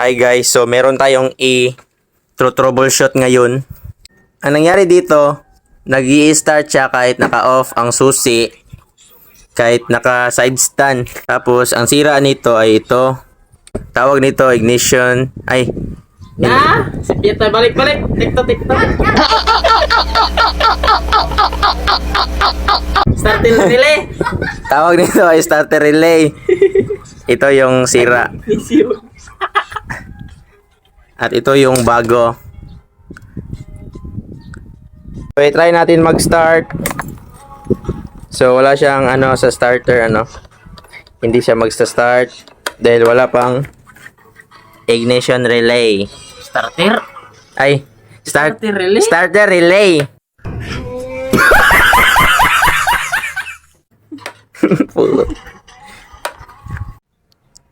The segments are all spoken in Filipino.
Hi guys, so meron tayong i true troubleshoot ngayon. Ang nangyari dito, nag start siya kahit naka-off ang susi, kahit naka-side stand. Tapos, ang sira nito ay ito. Tawag nito ignition. Ay, Na! Si Pieta, balik-balik! Tikto, tikto! Starting relay! tawag nito ay starter relay. Ito yung sira. At ito yung bago. So, try natin mag-start. So, wala siyang ano sa starter, ano. Hindi siya magsta-start dahil wala pang ignition relay. Starter? Ay, start, Starter relay? Starter relay.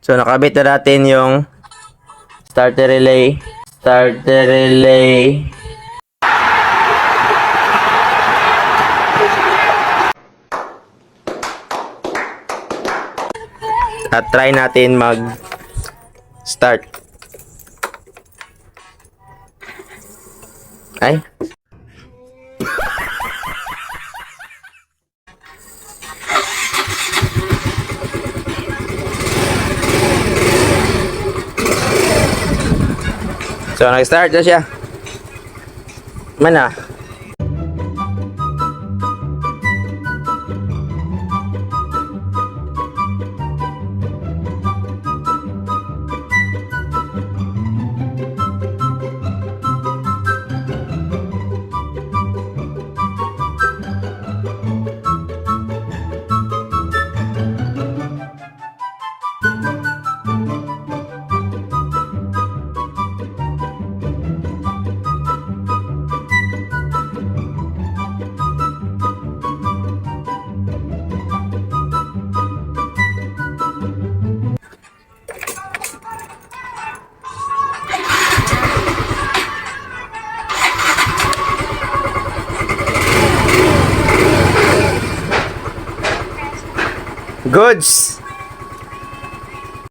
So, nakabit na natin yung starter relay. Starter relay. At try natin mag start. Ay. So, nag-start na siya. Man Goods!